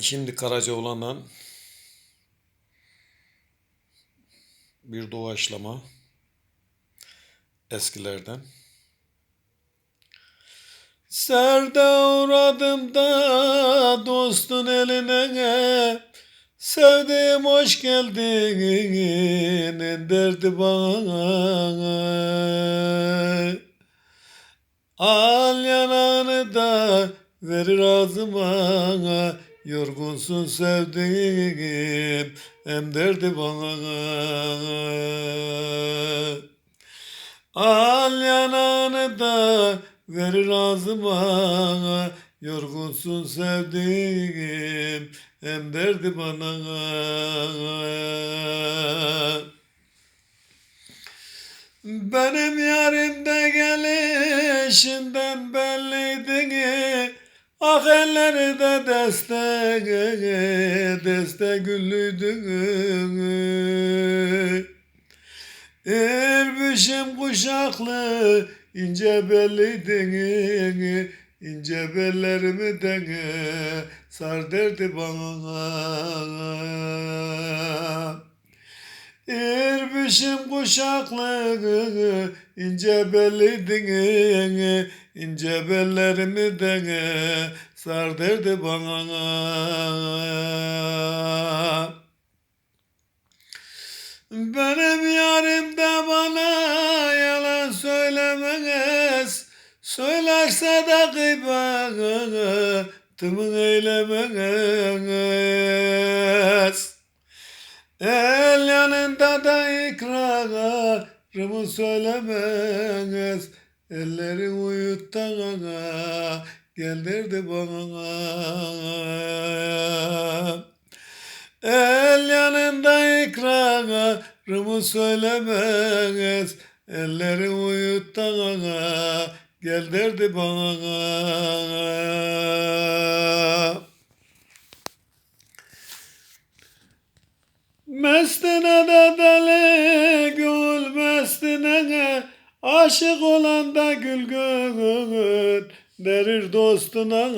Şimdi Karacaoğlan'dan bir doğaçlama eskilerden. Serde uğradım da dostun eline Sevdiğim hoş geldin derdi bana Al yanağını da verir ağzıma Yorgunsun sevdiğim hem derdi bana. Al yanağını da verir ağzıma. Yorgunsun sevdiğim hem derdi bana. Benim yarimde gelişinden belliydi Ah elleri de destek destek güllüydü Erbüşüm kuşaklı ince belliydin. İnce bellerimi de sar derdi bana Erbüşüm kuşaklı ince belliydin ince bellerimi de sar derdi bana. Benim yarim de bana yalan söylemez Söylerse de gıybetimi eylemez El yanında da ikrarımı söylemez. Elleri uyut da gel derdi bana. El yanında ikrarımı söylemez. Elleri uyut da gel derdi bana Mestine de deli gül mestine Aşık olan da gül gül derir dostuna.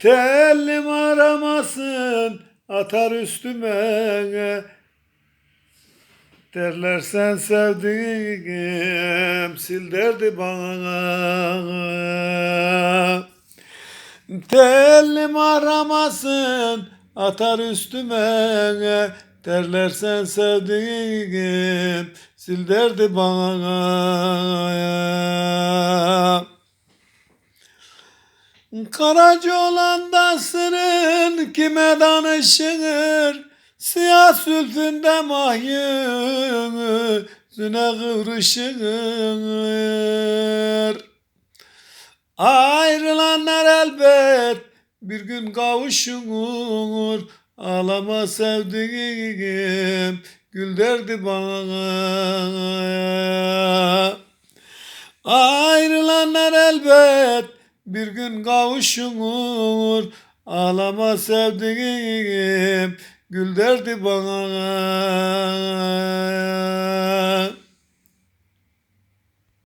Tellim aramasın atar üstüme. Derlersen sevdiğim sil derdi bana Tellim aramasın atar üstüme Derlersen sevdiğim sil derdi bana. Karaca olan da sırın kime danışır Siyah sülfünde mahyın Züne kıvrışır Ayrılanlar elbet bir gün kavuşur Ağlama sevdiğim gül derdi bana. Ayrılanlar elbet bir gün kavuşur Ağlama sevdiğim gül derdi bana